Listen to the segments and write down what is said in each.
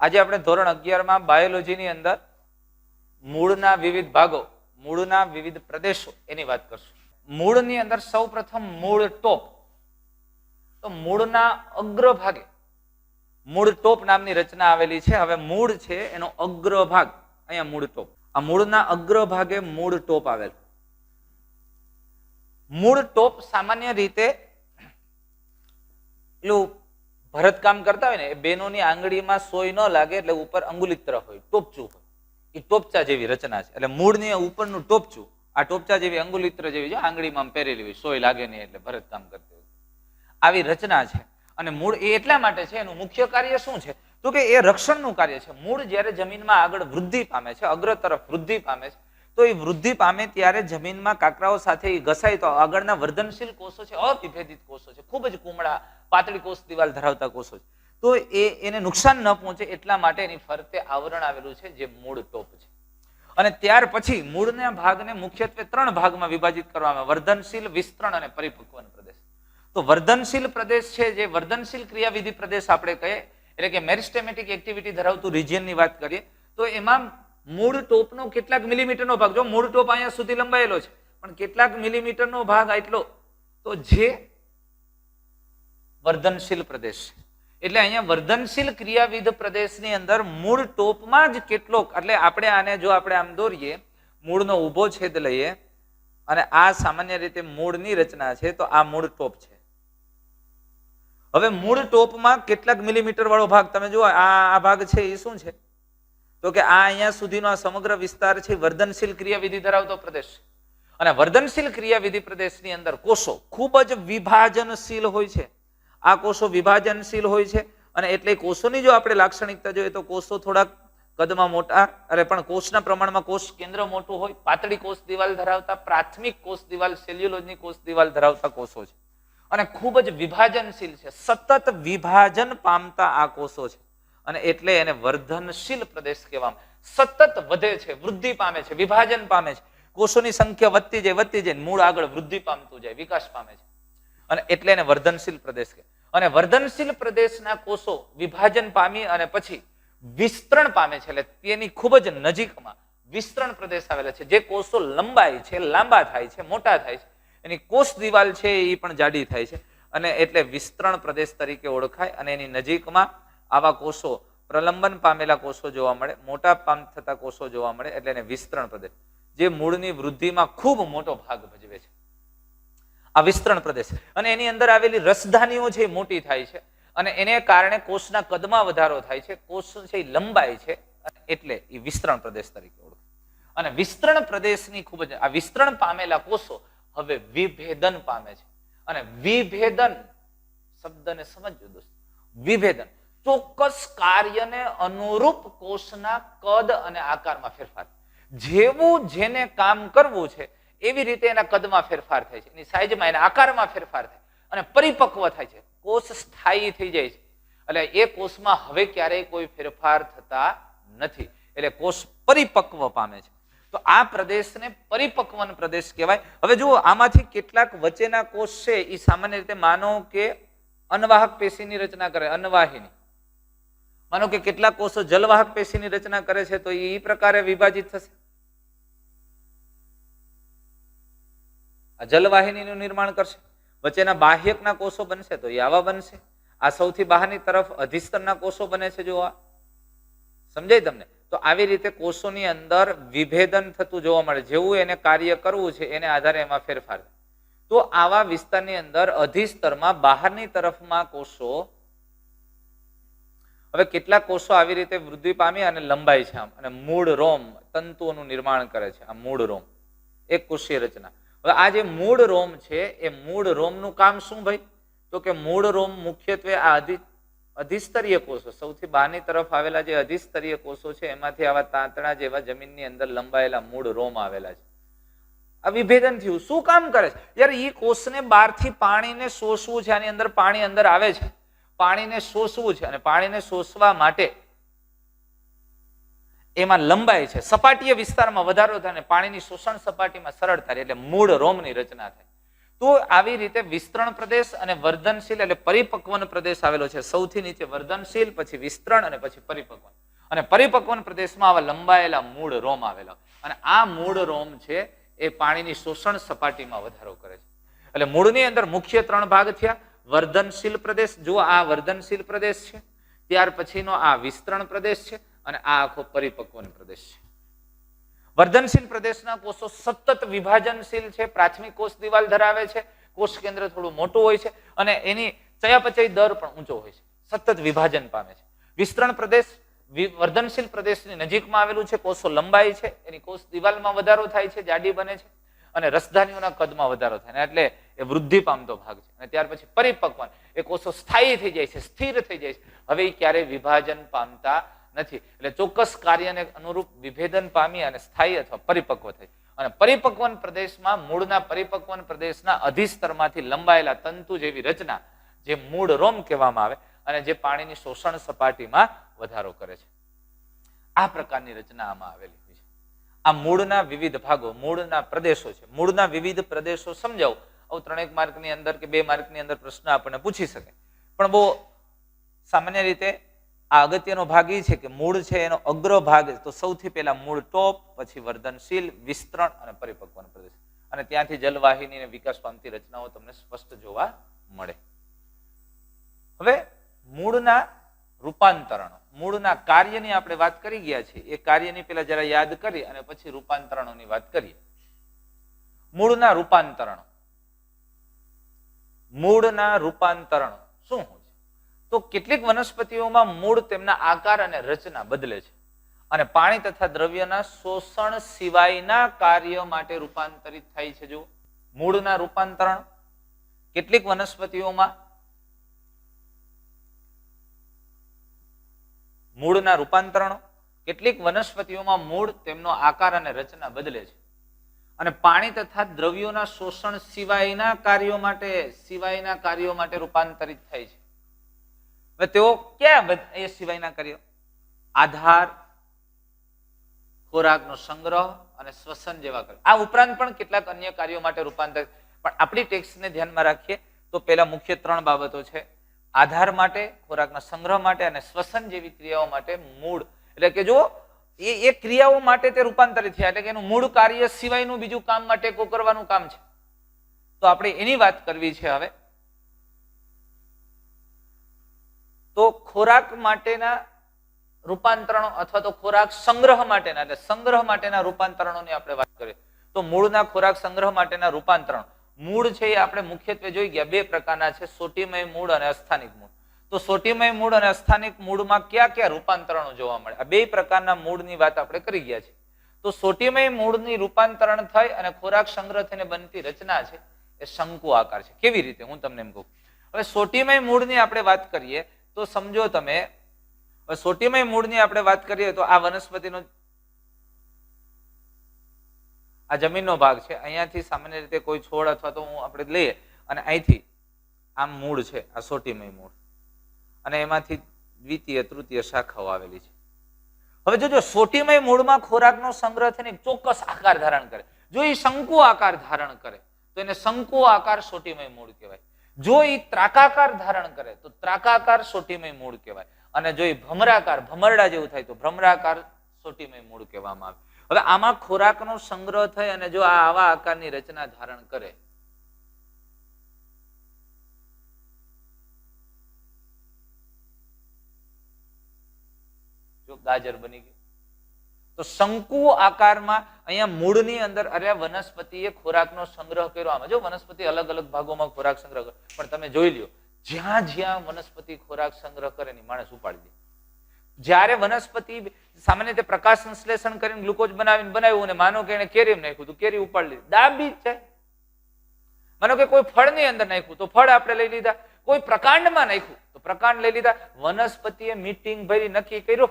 આજે આપણે ધોરણ અગિયારમાં બાયોલોજીની અંદર મૂળના વિવિધ ભાગો, મૂળના વિવિધ પ્રદેશો એની વાત કરશું. મૂળની અંદર સૌ પ્રથમ મૂળ ટોપ. તો મૂળના અગ્રભાગે, મૂળ ટોપ નામની રચના આવેલી છે. હવે મૂળ છે એનો અગ્રભાગ. અહીંયા મૂળ ટોપ. આ મૂળના અગ્રભાગે મૂળ ટોપ આવેલ. મૂળ ટોપ સામાન્ય રીતે, પેલું ભરતકામ કરતા હોય ને, એ બેનોની આંગળીમાં સોય ન લાગે એટલે ઉપર અંગુલિત તરફ હોય, ટોપચું હોય. એ ટોપચા જેવી રચના છે. એટલે મૂળની ઉપરનું ટોપચું, આ ટોપચા જેવી અંગુલિત્ર જેવી છે આંગળીમાં પહેરેલી હોય, સોય લાગે નહીં એટલે ભરતકામ કરતી હોય. આવી રચના છે. અને મૂળ એ એટલા માટે છે, એનું મુખ્ય કાર્ય શું છે? તો કે એ રક્ષણનું કાર્ય છે. મૂળ જ્યારે જમીનમાં આગળ વૃદ્ધિ પામે છે, અગ્ર તરફ વૃદ્ધિ પામે છે, તો એ વૃદ્ધિ પામે ત્યારે જમીનમાં કાકરાઓ સાથે એ ઘસાય તો આગળના વર્ધનશીલ કોષો છે, અવિભેદિત કોષો છે. ખૂબ જ કુમળા પાતળી કોષ દિવાલ ધરાવતા કોષો છે. તો એ એને નુકસાન ન પહોંચે એટલા માટે એની ફરતે આવરણ આવેલું છે જે મૂળ ટોપ છે. અને ત્યાર પછી મૂળના ભાગને મુખ્યત્વે ત્રણ ભાગમાં વિભાજિત કરવામાં વર્ધનશીલ, વિસ્તરણ અને પરિપક્વન પ્રદેશ. તો વર્ધનશીલ પ્રદેશ છે જે વર્ધનશીલ ક્રિયાવિધિ પ્રદેશ આપણે કહીએ, એટલે કે મેરિસ્ટેમેટિક એક્ટિવિટી ધરાવતું રિજિયનની વાત કરીએ, તો એમાં મૂળ ટોપનો કેટલાક મિલીમીટરનો ભાગ, જો મૂળ ટોપ અહીંયા સુધી લંબાયેલો છે, પણ કેટલાક મિલીમીટરનો ભાગ આટલો, તો જે વર્ધનશીલ પ્રદેશ એટલે અહીંયા વર્ધનશીલ ક્રિયાવિધ પ્રદેશની અંદર મૂળ ટોપમાં જ કેટલોક, એટલે આપણે આને જો આપણે આમ દોરીએ, મૂળનો ઊભો છેદ લઈએ, અને આ સામાન્ય રીતે મૂળની રચના છે, તો આ મૂળ ટોપ છે. હવે મૂળ ટોપમાં કેટલાક મિલીમીટર વાળો ભાગ, તમે જુઓ, આ આ ભાગ છે એ શું છે? તો કે આ અહીંયા સુધીનો આ સમગ્ર વિસ્તાર છે વર્ધનશીલ ક્રિયાવિધિ ધરાવતો પ્રદેશ. અને વર્ધનશીલ ક્રિયાવિધિ પ્રદેશની અંદર કોષો ખૂબ જ વિભાજનશીલ હોય છે. આ કોષો વિભાજનશીલ હોય છે અને એટલે કોષોની જો આપણે લાક્ષણિકતા જોઈએ તો કોષો થોડાક કદમાં મોટા અરે પણ કોષના પ્રમાણમાં કોષ કેન્દ્ર મોટું હોય, પાતળી કોષ દિવાલ ધરાવતા, પ્રાથમિક કોષ દિવાલ, સેલ્યુલોજની કોષ દિવાલ ધરાવતા કોષો છે. અને ખૂબ જ વિભાજનશીલ છે. સતત વિભાજન પામતા આ કોષો છે. અને એટલે એને વર્ધનશીલ પ્રદેશ કહેવામાં સતત વધે છે, વૃદ્ધિ પામે છે, વિભાજન પામે છે. કોષોની સંખ્યા વધતી જાય વધતી જાય મૂળ આગળ વૃદ્ધિ પામતું જાય, વિકાસ પામે છે. અને એટલે એને વર્ધનશીલ પ્રદેશ કહે અને વર્ધનશીલ પ્રદેશના કોષો વિભાજન પામી અને પછી વિસ્તરણ પામે છે. એટલે તેની ખૂબ જ નજીકમાં વિસ્તરણ પ્રદેશ આવેલા છે. જે કોષો લંબાય છે, લાંબા થાય છે, મોટા થાય છે. એની કોષ દિવાલ છે એ પણ જાડી થાય છે. અને એટલે વિસ્તરણ પ્રદેશ તરીકે ઓળખાય અને એની નજીકમાં આવા કોષો, પ્રલંબન પામેલા કોષો જોવા મળે, મોટા પામ થતા કોષો જોવા મળે એટલે એને વિસ્તરણ પ્રદેશ. જે મૂળની વૃદ્ધિમાં ખૂબ મોટો ભાગ ભજવે છે. આ વિસ્તરણ પ્રદેશ. અને એની અંદર આવેલી રસધાનીઓ છે એ મોટી થાય છે, અને એને કારણે કોષના કદમાં વધારો થાય છે, કોષ છે એ લંબાય છે, એટલે એ વિસ્તરણ પ્રદેશ તરીકે ઓળખાય. અને વિસ્તરણ પ્રદેશની ખૂબ જ, આ વિસ્તરણ પામેલા કોષો હવે વિભેદન પામે છે. અને વિભેદન શબ્દને સમજજો દોસ્તો. વિભેદન. ચોક્કસ કાર્યને અનુરૂપ કોષના કદ અને આકારમાં ફેરફાર. જેવું જેને કામ કરવું છે એવી રીતે એના કદમાં ફેરફાર થાય છે. એની સાઈઝમાં એના આકારમાં ફેરફાર થાય. અને પરિપક્વ થાય છે. કોષ સ્થાયી થઈ જાય છે. એટલે એ કોષમાં હવે ક્યારેય કોઈ ફેરફાર થતા નથી. એટલે કોષ પરિપક્વ પામે છે. તો આ પ્રદેશને પરિપક્વન પ્રદેશ કહેવાય. હવે જુઓ, આમાંથી કેટલાક વચ્ચેના કોષ છે એ સામાન્ય રીતે માનો કે અનવાહક પેશીની રચના કરે અનવાહિની માનો કે કેટલાક કોષો જલવાહક પેશીની રચના કરે છે, તો એ પ્રકારે વિભાજિત થશે. આ જલવાહિનીનું નિર્માણ કરશે. વચ્ચેના બાહ્યકના કોષો બનશે તો એ આવા બનશે. આ સૌથી બહારની તરફ અધિસ્તરના કોષો બને છે જો સમજાય તમને? તો આવી રીતે કોષોની અંદર વિભેદન થતું જોવા મળે. જેવું એને કાર્ય કરવું છે એને આધારે એમાં ફેરફાર તો આવા વિસ્તારની અંદર અધિસ્તરમાં બહારની તરફમાં કોષો હવે કેટલાક કોષો આવી રીતે વૃદ્ધિ પામી અને લંબાય છે આમ. અને મૂળ રોમ તંતુઓનું નિર્માણ કરે છે. આ મૂળ રોમ. એક કોષીય રચના. હવે આ જે મૂળ રોમ છે, એ મૂળ રોમનું કામ શું ભાઈ? તો કે મૂળ રોમ મુખ્યત્વે આ અધિ, અધિસ્તરીય કોષો, સૌથી બહારની તરફ આવેલા જે અધિસ્તરીય કોષો છે, એમાંથી આવા તાંતણા જેવા જમીનની અંદર લંબાયેલા મૂળ રોમ આવેલા છે. આ વિભેદન થયું. શું કામ કરે છે? યાર એ કોષને બહારથી પાણીને શોષવું છે, આની અંદર પાણી અંદર આવે છે. પાણીને શોષવું છે અને પાણીને શોષવા માટે એમાં લંબાઈ છે. સપાટીય વિસ્તારમાં વધારો થાય અને પાણીની શોષણ સપાટીમાં સરળતા રહે એટલે મૂળ રોમની રચના થાય. તો આવી રીતે વિસ્તરણ પ્રદેશ અને વર્ધનશીલ એટલે પરિપક્વન પ્રદેશ આવેલો છે. સૌથી નીચે વર્ધનશીલ, પછી વિસ્તરણ અને પછી પરિપક્વન. અને પરિપક્વન પ્રદેશમાં આવા લંબાયેલા મૂળ રોમ આવેલા. અને આ મૂળ રોમ છે, એ પાણીની શોષણ સપાટીમાં વધારો કરે છે. એટલે મૂળની અંદર મુખ્ય ત્રણ ભાગ થયા. વર્ધનશીલ પ્રદેશ જો આ વર્ધનશીલ પ્રદેશ છે. ત્યાર પછીનો આ વિસ્તરણ પ્રદેશ છે. અને આ આખો પરિપક્વન પ્રદેશ છે. વર્ધનશીલ પ્રદેશના કોષો સતત વિભાજનશીલ છે, પ્રાથમિક કોષ દિવાલ ધરાવે છે, કોષ કેન્દ્ર થોડું મોટું હોય છે અને એની ચયાપચય દર પણ ઊંચો હોય છે. સતત વિભાજન પામે છે. વિસ્તરણ પ્રદેશ વર્ધનશીલ પ્રદેશની નજીકમાં આવેલું છે, કોષો લંબાઈ છે, એની કોષ દિવાલમાં વધારો થાય છે, જાડી બને છે અને રસધાનીઓના કદમાં વધારો થાય એટલે એ વૃદ્ધિ પામતો ભાગ છે. અને ત્યાર પછી પરિપક્વન, એ કોષો સ્થાયી થઈ જાય છે, સ્થિર થઈ જાય છે. હવે ક્યારેય વિભાજન પામતા નથી. એટલે ચોક્કસ કાર્યને અનુરૂપ વિભેદન પામી અને સ્થાયી અથવા પરિપક્વ થઈ. અને પરિપક્વન પ્રદેશમાં મૂળના પરિપક્વન પ્રદેશના અધિસ્તરમાંથી લંબાયેલા તંતુ જેવી રચના, જે મૂળ રોમ કહેવામાં આવે અને જે પાણીની શોષણ સપાટીમાં વધારો કરે છે. આ પ્રકારની રચના આમાં આવેલી છે. આ મૂળના વિવિધ ભાગો, મૂળના પ્રદેશો છે. મૂળના વિવિધ પ્રદેશો સમજાવો. આવું ત્રણેક માર્કની અંદર કે બે માર્કની અંદર પ્રશ્ન આપણને પૂછી શકે. પણ બહુ સામાન્ય રીતે આ અગત્યનો ભાગ એ છે કે મૂળ છે, એનો અગ્ર ભાગ તો સૌથી પહેલા મૂળ ટોપ, પછી વર્ધનશીલ, વિસ્તરણ અને પરિપક્વન પ્રદેશ. અને ત્યાંથી જલવાહિની વિકાસ પામતી રચનાઓ તમને સ્પષ્ટ જોવા મળે. હવે મૂળના રૂપાંતરણો. મૂળના કાર્યની આપણે વાત કરી ગયા છીએ. એ કાર્યની પેલા જરા યાદ કરી અને પછી રૂપાંતરણોની વાત કરીએ. મૂળના રૂપાંતરણો. મૂળના રૂપાંતરણો. શું તો કેટલીક વનસ્પતિઓમાં મૂળ તેમના આકાર અને રચના બદલે છે. અને પાણી તથા દ્રવ્યના શોષણ સિવાયના કાર્ય માટે રૂપાંતરિત થાય છે. જો મૂળના રૂપાંતરણ કેટલીક વનસ્પતિઓમાં મૂળના રૂપાંતરણો, કેટલીક વનસ્પતિઓમાં મૂળ તેમનો આકાર અને રચના બદલે છે. અને પાણી તથા દ્રવ્યોના શોષણ સિવાયના કાર્યો માટે, સિવાયના કાર્યો માટે રૂપાંતરિત થાય છે. તેઓ ક્યાં એ સિવાયના કર્યો? આધાર, ખોરાકનો સંગ્રહ અને શ્વસન જેવા કાર્યો. આ ઉપરાંત પણ કેટલાક અન્ય કાર્યો માટે રૂપાંતરિત પણ આપણી ટેક્સને ધ્યાનમાં રાખીએ તો પેલા મુખ્ય ત્રણ બાબતો છે. આધાર માટે, ખોરાકના સંગ્રહ માટે અને શ્વસન જેવી ક્રિયાઓ માટે મૂળ. એટલે કે જો એ એ ક્રિયાઓ માટે તે રૂપાંતરિત થયા. એટલે કે એનું મૂળ કાર્ય સિવાયનું બીજું કામ માટે કો કરવાનું કામ છે. તો આપણે એની વાત કરવી છે હવે. તો ખોરાક માટેના રૂપાંતરણો અથવા તો ખોરાક સંગ્રહ માટેના, એટલે સંગ્રહ માટેના રૂપાંતરણોની આપણે વાત કરીએ. તો મૂળના ખોરાક સંગ્રહ માટેના રૂપાંતરણ. મૂળ છે એ આપણે મુખ્યત્વે જોઈ ગયા, બે પ્રકારના છે, સોટીમય મૂળ અને અસ્થાનિક મૂળ. તો સોટીમય મૂળ અને અસ્થાનિક મૂળમાં કયા કયા રૂપાંતરણો જોવા મળે? આ બે પ્રકારના મૂળની વાત આપણે કરી ગયા છે તો સોટીમય મૂળની રૂપાંતરણ થઈ અને ખોરાક સંગ્રહ થઈને બનતી રચના છે, એ શંકુ આકાર છે. કેવી રીતે? હું તમને એમ કહું. હવે સોટીમય મૂળની આપણે વાત કરીએ તો સમજો તમે સોટીમય મૂળની આપણે વાત કરીએ તો આ વનસ્પતિનો આ જમીનનો ભાગ છે. અહીંયાથી સામાન્ય રીતે કોઈ છોડ અથવા તો હું આપણે લઈએ અને અહીંથી આમ મૂળ છે, આ સોટીમય મૂળ. અને એમાંથી દ્વિતીય, તૃતીય શાખાઓ આવેલી છે. હવે જોજો, સોટીમય મૂળમાં ખોરાકનો સંગ્રહ થઈને ચોક્કસ આકાર ધારણ કરે. જો એ શંકુ આકાર ધારણ કરે, તો એને શંકુ આકાર સોટીમય મૂળ કહેવાય. જો એ ત્રાકાકાર ધારણ કરે, તો ત્રાકાકાર સોટીમય મૂળ કહેવાય. અને જો એ ભમરાકાર, ભમરડા જેવું થાય, તો ભ્રમરાકાર સોટીમય મૂળ કહેવામાં આવે. હવે આમાં ખોરાકનો સંગ્રહ થાય અને જો આ આવા આકારની રચના ધારણ કરે, જો ગાજર બની ગયું. તો શંકુ આકારમાં અહીંયા મૂળની અંદર, અરે વનસ્પતિએ ખોરાકનો સંગ્રહ કર્યો. આમાં જો વનસ્પતિ અલગ અલગ ભાગોમાં ખોરાક સંગ્રહ કરે, પણ તમે જોઈ લ્યો, જ્યાં જ્યાં વનસ્પતિ ખોરાક સંગ્રહ કરે ને માણસ ઉપાડી દે. જ્યારે વનસ્પતિ સામાન્ય રીતે પ્રકાશ સંશ્લેષણ કરીને ગ્લુકોઝ બનાવીને બનાવ્યું અને માનો કે એને કેરી નાખ્યું, તો કેરી ઉપાડી લીધી જ જાય. માનો કે કોઈ ફળની અંદર નાખ્યું, તો ફળ આપણે લઈ લીધા. કોઈ પ્રકાંડમાં નાખ્યું, તો પ્રકાંડ લઈ લીધા. વનસ્પતિએ મીટિંગ ભરી નક્કી કર્યું.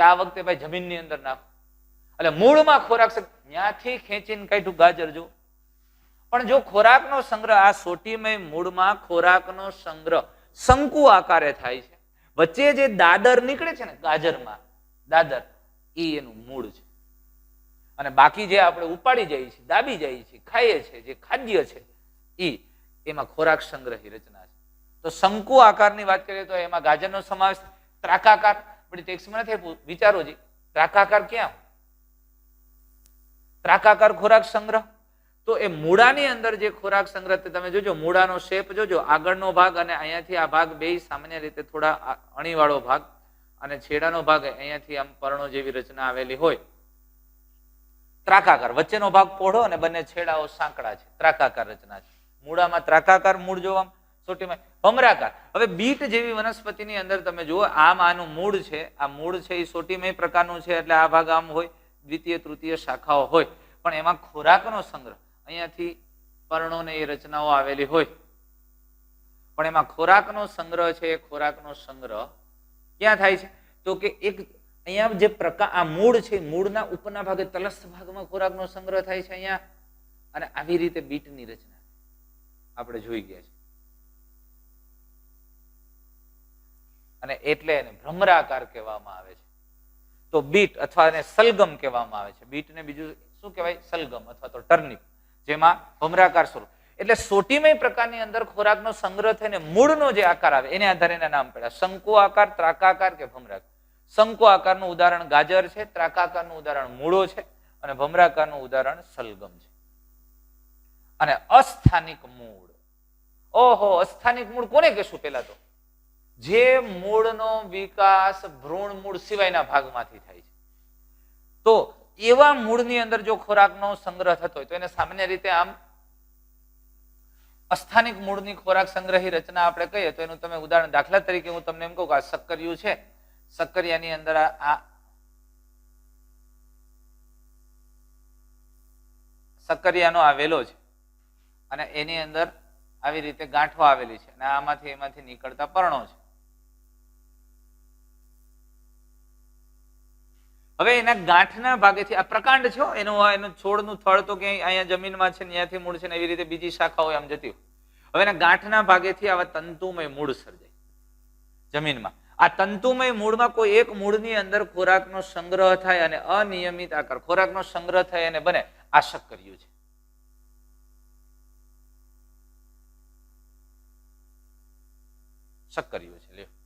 કે આ વખતે ભાઈ જમીનની અંદર નાખો. એટલે મૂળમાં ખોરાક ત્યાંથી ખેંચીને કાઢ્યું, ગાજર જો. પણ જો ખોરાકનો સંગ્રહ, આ સોટીમય મૂળમાં ખોરાકનો સંગ્રહ, શંકુ આકારે થાય છે. વચ્ચે જે દાદર નીકળે છે ને, ગાજરમાં, દાદર, એ એનું મૂળ છે. અને બાકી જે આપણે ઉપાડી જઈએ છીએ, દાબી જઈએ છીએ, ખાઈએ છીએ, જે ખાદ્ય છે, એ એમાં ખોરાક સંગ્રહી રચના છે. તો શંકુ આકારની વાત કરીએ તો એમાં ગાજરનો સમાવેશ ત્રાકાકાર બધી ટેક્સમાં નથી આપ્યું. વિચારો જી. ત્રાકાકાર ક્યાં? ત્રાકાકાર ખોરાક સંગ્રહ? તો એ મૂળાની અંદર જે ખોરાક સંગ્રહ તમે જોજો, મૂળાનો શેપ જોજો. આગળનો ભાગ અને અહીંયાથી આ ભાગ બે સામાન્ય રીતે થોડા અણીવાળો ભાગ અને છેડાનો ભાગ અહીંયાથી આમ પર્ણો જેવી રચના આવેલી હોય. ત્રાકાકાર. વચ્ચેનો ભાગ પહોળો અને બંને છેડાઓ સાંકડા છે. ત્રાકાકાર રચના છે. મૂળામાં ત્રાકાકાર મૂળ જોવા બીટ જેવી વનસ્પતિની અંદર તમે જુઓ, આમ આનું મૂળ છે. આ મૂળ છે એ સોટીમય પ્રકારનું છે, એટલે આ ભાગ આમ હોય, દ્વિતીય, તૃતીય શાખાઓ હોય. પણ એમાં ખોરાકનો સંગ્રહ, અહીંયાથી પર્ણોને એ રચનાઓ આવેલી હોય. પણ એમાં ખોરાકનો સંગ્રહ છે, એ ખોરાકનો સંગ્રહ ક્યાં થાય છે? તો કે એક અહીંયા જે પ્રકાર આ મૂળ છે મૂળના ઉપરના ભાગે, તલસ્થ ભાગમાં ખોરાકનો સંગ્રહ થાય છે અહીંયા. અને આવી રીતે બીટની રચના આપણે જોઈ ગયા છે. અને એટલે એને ભ્રમરાકાર કહેવામાં આવે છે. તો બીટ અથવા એને સલગમ કહેવામાં આવે છે. બીટને બીજું શું કહેવાય? સલગમ અથવા તો ટર્નિપ, જેમાં ભમરાકાર સ્વરૂપ. એટલે સોટીમય પ્રકારની અંદર ખોરાકનો સંગ્રહ થઈને મૂળનો જે આકાર આવે, એને આધારે એના નામ પડ્યા. શંકુ આકાર, ત્રાકાકાર કે ભમરાકાર શંકુ આકારનું ઉદાહરણ ગાજર છે, ત્રાકાકારનું ઉદાહરણ મૂળો છે અને ભમરાકારનું ઉદાહરણ સલગમ છે. અને અસ્થાનિક મૂળ. ઓહો, અસ્થાનિક મૂળ કોને કહેશું પેલા તો? જે મૂળનો વિકાસ ભ્રૂણ મૂળ સિવાયના ભાગમાંથી થાય છે. તો એવા મૂળની અંદર જો ખોરાકનો સંગ્રહ થતો હોય તો એને સામાન્ય રીતે આમ અસ્થાનિક મૂળની ખોરાક સંગ્રહી રચના આપણે કહીએ તો એનું તમે ઉદાહરણ દાખલા તરીકે હું તમને એમ કહું કે આ સક્કરિયું છે. સક્કરિયાની અંદર આ સક્કરિયાનો આવેલો છે. અને એની અંદર આવી રીતે ગાંઠો આવેલી છે. અને આમાંથી એમાંથી નીકળતા પર્ણો છે. હવે એના ગાંઠના ભાગેથી આ પ્રકાંડ છો એનું એનું છોડનું થળ તો ક્યાંય અહીંયા જમીનમાં છે ત્યાંથી મૂળ છે ને એવી રીતે બીજી શાખાઓ આમ જતી હોય. હવે એના ગાંઠના ભાગેથી આવા તંતુમય મૂળ સર્જાય. જમીનમાં. આ તંતુમય મૂળમાં કોઈ એક મૂળની અંદર ખોરાકનો સંગ્રહ થાય અને અનિયમિત આકાર ખોરાકનો સંગ્રહ થાય અને બને. આ શક્કરિયું છે. શક્કરિયું છે. લ્યો.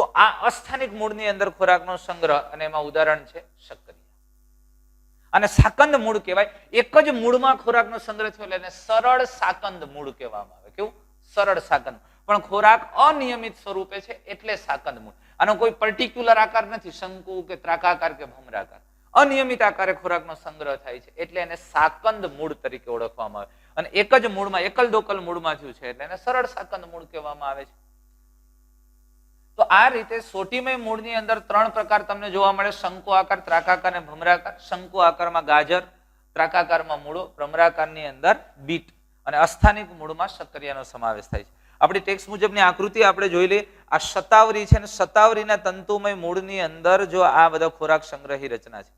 તો આ અસ્થાનિક મૂળની અંદર ખોરાકનો સંગ્રહ અને એમાં ઉદાહરણ છે શક્કરિયા અને સાકંદ મૂળ કહેવાય. એક જ મૂળમાં ખોરાકનો સંગ્રહ થયો એટલે સરળ સાકંદ મૂળ કહેવામાં આવે. કેવું? સરળ સાકંદ. પણ ખોરાક અનિયમિત સ્વરૂપે છે એટલે સાકંદ મૂળ. આનો કોઈ પર્ટિક્યુલર આકાર નથી. શંકુ કે ત્રાકાકાર કે ભમરાકાર. અનિયમિત આકારે ખોરાકનો સંગ્રહ થાય છે એટલે એને સાકંદ મૂળ તરીકે ઓળખવામાં આવે. અને એક જ મૂળમાં એકલ દોકલ મૂળમાં થયું છે એટલે એને સરળ સાકંદ મૂળ કહેવામાં આવે છે. તો આ રીતે સોટીમય મૂળની અંદર ત્રણ પ્રકાર તમને જોવા મળે. શંકુ આકાર, ત્રાકાકાર અને ભમરાકાર શંકુ આકારમાં ગાજર, ત્રાકાકારમાં મૂળો, ભ્રમરાકારની અંદર બીટ અને અસ્થાનિક મૂળમાં શક્કરિયાનો સમાવેશ થાય છે. આપણી ટેક્સ મુજબની આકૃતિ આપણે જોઈ લઈએ. આ શતાવરી છે ને શતાવરીના તંતુમય મૂળની અંદર જો આ બધા ખોરાક સંગ્રહી રચના છે.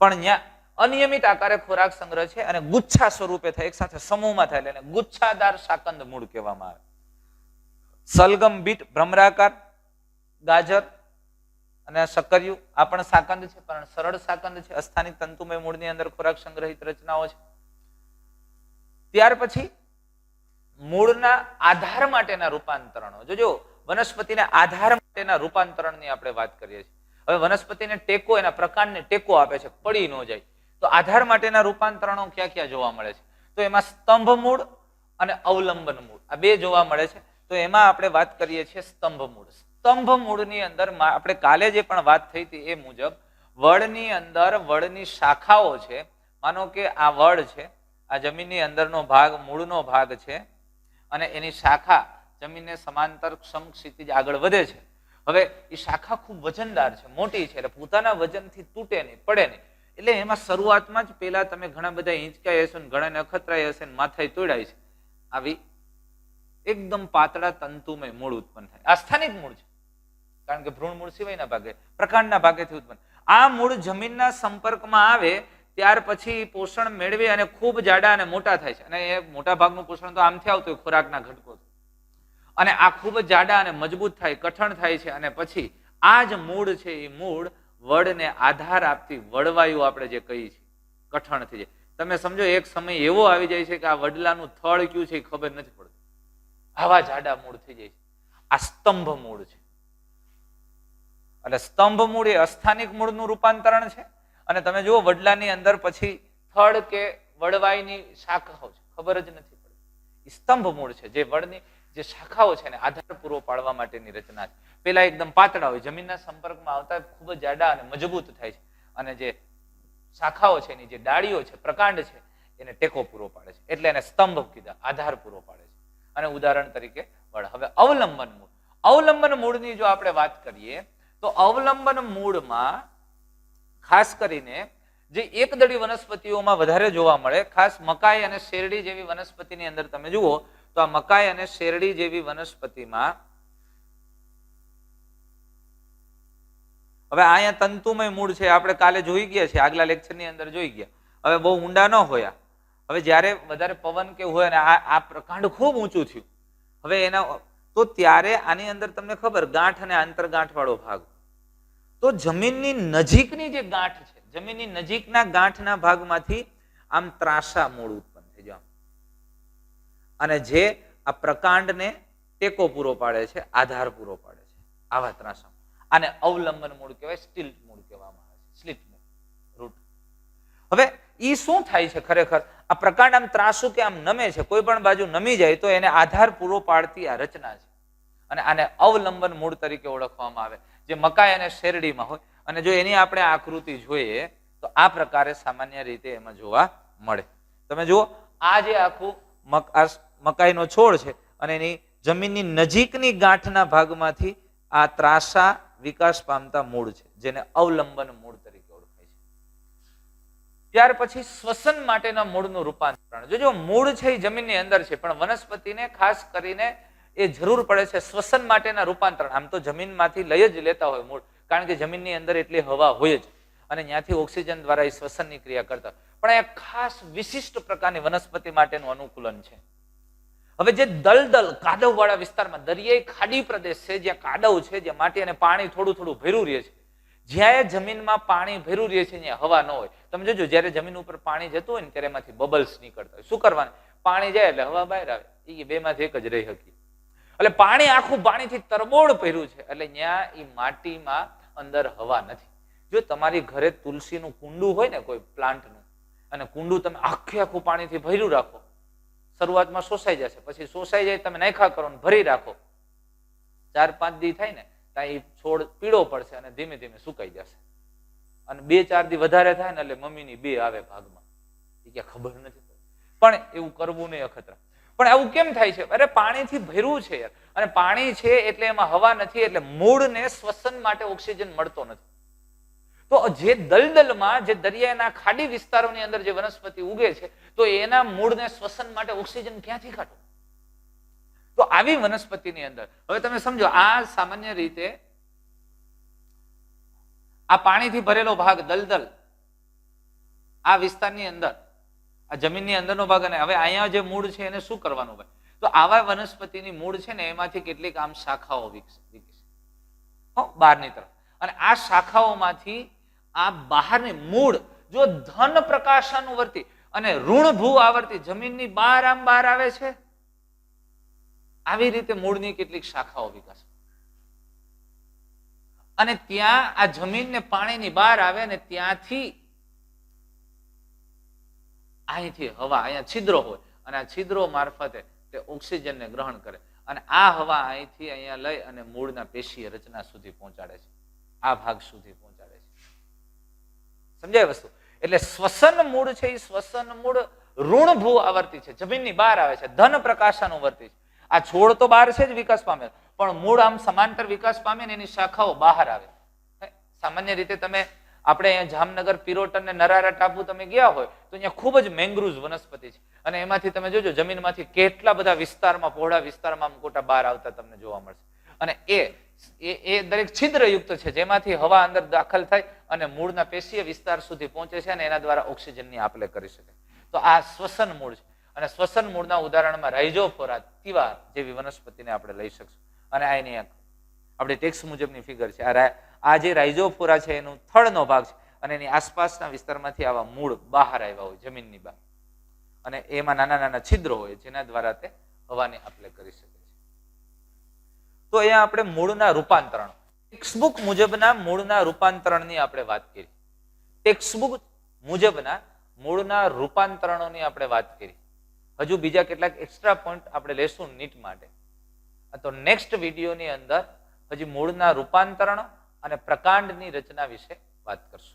પણ ત્યાં અનિયમિત આકારે ખોરાક સંગ્રહ છે અને ગુચ્છા સ્વરૂપે થાય એક સાથે સમૂહમાં થાય એટલે ગુચ્છાદાર શાકંદ મૂળ કહેવામાં આવે. સલગમ બીટ, ભ્રમરાકાર ગાજર અને સક્કરિયું આ પણ સાકંદ છે, પણ સરળ સાકંદ છે. અસ્થાનિક તંતુમય મૂળની અંદર ખોરાક સંગ્રહિત રચનાઓ છે. ત્યાર પછી મૂળના આધાર માટેના રૂપાંતરણો. જોજો વનસ્પતિના આધાર માટેના રૂપાંતરણની આપણે વાત કરીએ છીએ. હવે વનસ્પતિને ટેકો, એના પ્રકારને ટેકો આપે છે, પડી ન જાય. તો આધાર માટેના રૂપાંતરણો ક્યાં ક્યાં જોવા મળે છે? તો એમાં સ્તંભ મૂળ અને અવલંબન મૂળ આ બે જોવા મળે છે. તો એમાં આપણે વાત કરીએ છીએ સ્તંભ મૂળ સ્તંભ મૂળની અંદર આપણે કાલે જે પણ વાત થઈ હતી એ મુજબ, વડની અંદર વડની શાખાઓ છે. માનો કે આ વડ છે, આ જમીનની અંદરનો ભાગ, મૂળનો ભાગ છે, અને એની શાખા જમીનને સમાંતર ક્ષમ ક્ષિતિજ આગળ વધે છે. હવે એ શાખા ખૂબ વજનદાર છે, મોટી છે, એટલે પોતાના વજનથી તૂટે નહીં, પડે નહીં. એટલે એમાં શરૂઆતમાં જ પેલા તમે ઘણા બધા હિંચકાય હશે ઘણા નખત્રાય હશે ને માથાય તોડાય છે. આવી એકદમ પાતળા તંતુમય મૂળ ઉત્પન્ન થાય. આ સ્થાનિક મૂળ છે. કારણ કે ભ્રૂણ મૂળ સિવાયના ભાગે, પ્રકાંડના ભાગેથી ઉત્પન્ન. આ મૂળ જમીનના સંપર્કમાં આવે, ત્યાર પછી પોષણ મેળવે અને ખૂબ જાડા અને મોટા થાય છે. અને એ મોટા ભાગનું પોષણ તો આમથી આવતું હોય, ખોરાકના ઘટકો અને આ ખૂબ જાડા અને મજબૂત થાય, કઠણ થાય છે. અને પછી આ જ મૂળ છે, એ મૂળ વડને આધાર આપતી વડવાયુ આપણે જે કહીએ છીએ, કઠણ થઈ જાય. તમે સમજો, એક સમય એવો આવી જાય છે કે આ વડલાનું થળ કયું છે એ ખબર નથી પડતી. આવા જાડા મૂળ થઈ જાય આ સ્તંભ મૂળ છે. એટલે સ્તંભ મૂળ એ અસ્થાનિક મૂળનું રૂપાંતરણ છે. અને તમે જુઓ વડલાની અંદર પછી થડ કે વડવાઈની શાખાઓ છે. ખબર જ નથી પડતી. સ્તંભ મૂળ છે. જે વડની જે શાખાઓ છે એને આધાર પૂરો પાડવા માટેની રચના છે. પેલા એકદમ પાતળા હોય. જમીનના સંપર્કમાં આવતા ખૂબ જ જાડા અને મજબૂત થાય છે. અને જે શાખાઓ છે એની જે ડાળીઓ છે, પ્રકાંડ છે, એને ટેકો પૂરો પાડે છે. એટલે એને સ્તંભ કીધા, આધાર પૂરો પાડે છે. અને ઉદાહરણ તરીકે વડ હવે અવલંબન મૂળ. અવલંબન મૂળની જો આપણે વાત કરીએ, તો અવલંબન મૂળમાં ખાસ કરીને જે એકદળી વનસ્પતિઓમાં વધારે જોવા મળે, ખાસ મકાઈ અને શેરડી જેવી વનસ્પતિની અંદર તમે જુઓ, તો આ મકાઈ અને શેરડી જેવી વનસ્પતિમાં હવે અહીંયા તંતુમય મૂળ છે, આપણે કાલે જોઈ ગયા છે આગલા લેક્ચરની અંદર જોઈ ગયા. હવે બહુ ઊંડા ન હોયા. હવે જ્યારે વધારે પવન કે હોય અને આ આ પ્રકાંડ ખૂબ ઊંચું થયું, હવે એના તો ત્યારે આની અંદર તમને ખબર ગાંઠ અને આંતરગાંઠ વાળો ભાગ. તો જમીનની નજીકની જે ગાંઠ છે, જમીનની નજીકના ગાંઠના ભાગમાંથી આમ ત્રાસા મૂળ ઉત્પન્ન થઈ જાય. અને જે આ પ્રકાંડને ટેકો પૂરો પાડે છે, આધાર પૂરો પાડે છે, આવા ત્રાસા આને અવલંબન મૂળ કહેવાય સ્ટીલ મૂળ કહેવામાં આવે છે, સ્લિટ મૂળ. રૂટ હવે ઈ શું થાય છે ખરેખર? આ પ્રકાંડ આમ ત્રાસુ કે આમ નમે છે, કોઈ પણ બાજુ નમી જાય તો એને આધાર પૂરો પાડતી આ રચના છે. અને આને અવલંબન મૂળ તરીકે ઓળખવામાં આવે. જે મકાઈ અને શેરડીમાં હોય, અને જો એની આપણે આકૃતિ જોઈએ, તો આ પ્રકારે સામાન્ય રીતે એમાં જોવા મળે. તમે જુઓ, આ જે આખું મકાઈનો છોડ છે, અને એની જમીનની નજીકની ગાંઠના ભાગમાંથી આ ત્રાસા વિકાસ પામતા મૂળ છે, જેને અવલંબન મૂળ તરીકે ત્યાર પછી શ્વસન માટેના મૂળનું રૂપાંતરણ. જો જો મૂળ છે એ જમીનની અંદર છે, પણ વનસ્પતિને ખાસ કરીને એ જરૂર પડે છે શ્વસન માટેના રૂપાંતરણ. આમ તો જમીનમાંથી લઈ જ લેતા હોય મૂળ, કારણ કે જમીનની અંદર એટલી હવા હોય જ અને ત્યાંથી ઓક્સિજન દ્વારા એ શ્વસનની ક્રિયા કરતા પણ આ ખાસ વિશિષ્ટ પ્રકારની વનસ્પતિ માટેનું અનુકૂલન છે. હવે જે દલદલ કાદવ વાળા વિસ્તારમાં દરિયાઈ ખાડી પ્રદેશ છે, જ્યાં કાદવ છે, જ્યાં માટી અને પાણી થોડું થોડું ભેરું રહે છે જ્યાં એ જમીનમાં પાણી ભરું રહે છે ત્યાં હવા ન હોય, તમે જોજો, જ્યારે જમીન ઉપર પાણી જતું હોય ને ત્યારે એમાંથી બબલ્સ નીકળતા હોય. શું કરવાનું? પાણી જાય એટલે હવા બહાર આવે. એ બે માંથી એક જ રહી શકી એટલે પાણી આખું પાણીથી તરબોળ ભર્યું છે. એટલે ત્યાં એ માટીમાં અંદર હવા નથી. જો તમારી ઘરે તુલસીનું કુંડું હોય ને કોઈ પ્લાન્ટનું, અને કુંડું તમે આખે આખું પાણીથી ભર્યું રાખો, શરૂઆતમાં શોષાઈ જશે, પછી શોષાઈ જાય, તમે નાખા કરો ભરી રાખો. ચાર પાંચ દી થાય ને ત્યાં છોડ પીળો પડશે અને ધીમે ધીમે સુકાઈ જશે. અને બે ચાર દી વધારે થાય ને એટલે મમ્મીની બે આવે ભાગમાં. એ ક્યાં ખબર નથી પણ એવું કરવું નહીં અખતરા. પણ આવું કેમ થાય છે? અરે પાણીથી ભર્યું છે યાર. અને પાણી છે એટલે એમાં હવા નથી, એટલે મૂળને શ્વસન માટે ઓક્સિજન મળતો નથી. તો જે દલદલમાં, જે દરિયાના ખાડી વિસ્તારોની અંદર જે વનસ્પતિ ઉગે છે, તો એના મૂળને શ્વસન માટે ઓક્સિજન ક્યાંથી કાઢો તો આવી વનસ્પતિની અંદર. હવે તમે સમજો, આ સામાન્ય રીતે આ પાણીથી ભરેલો ભાગ, દલદલ, આ વિસ્તારની અંદર, આ જમીનની અંદરનો ભાગ અને હવે અહીંયા જે મૂળ છે એને શું કરવાનું હોય તો આવા વનસ્પતિની મૂળ છે ને એમાંથી કેટલીક આમ શાખાઓ વિકસે બહારની તરફ. અને આ શાખાઓમાંથી આ બહારની મૂળ, જો ધન પ્રકાશાનુવર્તી અને ઋણ ભૂ આવર્તી, જમીનની બહાર આમ બહાર આવે છે? આવી રીતે મૂળની કેટલીક શાખાઓ વિકાસ. અને ત્યાં આ જમીનને પાણીની બહાર આવે ને ત્યાંથી અહીંથી હવા, અહીંયા છિદ્રો હોય અને આ છિદ્રો મારફતે તે ઓક્સિજનને ગ્રહણ કરે. અને આ હવા અહીંથી અહીંયા લઈ અને મૂળના પેશીય રચના સુધી પહોંચાડે છે. આ ભાગ સુધી પહોંચાડે છે. સમજાય વસ્તુ? એટલે શ્વસન મૂળ છે એ શ્વસન મૂળ ઋણભૂ આવર્તી છે. જમીનની બહાર આવે છે. ધન પ્રકાશાનુવર્તી છે. આ છોડ તો બહાર છે જ વિકાસ પામે પણ મૂળ આમ સમાંતર વિકાસ પામે ને એની શાખાઓ બહાર આવે. સામાન્ય રીતે તમે આપણે અહીંયા જામનગર, પિરોટ અને નરારા ટાપુ તમે ગયા હોય, તો અહીંયા ખૂબ જ મેંગ્રુઝ વનસ્પતિ છે. અને એમાંથી તમે જોજો, જમીનમાંથી કેટલા બધા વિસ્તારમાં, પહોળા વિસ્તારમાં આમ કોટા બહાર આવતા તમને જોવા મળશે. અને એ એ દરેક છિદ્રયુક્ત છે, જેમાંથી હવા અંદર દાખલ થાય અને મૂળના પેશીય વિસ્તાર સુધી પહોંચે છે અને એના દ્વારા ઓક્સિજનની આપલે કરી શકે તો આ શ્વસન મૂળ છે. અને શ્વસન મૂળના ઉદાહરણમાં રાઇઝોફોરા, તિવાર જેવી વનસ્પતિને આપણે લઈ શકશું. અને આ એની આપણે આપણી ટેક્સ મુજબની ફિગર છે. આ આ જે રાઇઝોફોરા છે, એનું થળનો ભાગ છે. અને એની આસપાસના વિસ્તારમાંથી આવા મૂળ બહાર આવ્યા હોય, જમીનની બહાર. અને એમાં નાના નાના છિદ્રો હોય, જેના દ્વારા તે હવાને આપલે કરી શકે છે. તો અહીંયા આપણે મૂળના રૂપાંતરણ. ટેક્સ્ટબુક મુજબના મૂળના રૂપાંતરણની આપણે વાત કરી. ટેક્સ્ટબુક મુજબના મૂળના રૂપાંતરણોની આપણે વાત કરી. હજુ બીજા કેટલાક એક્સ્ટ્રા પોઈન્ટ આપણે લેશું નીટ માટે. તો નેક્સ્ટ વિડીયોની અંદર હજી મૂળના રૂપાંતરણ અને પ્રકાંડની રચના વિશે વાત કરશું.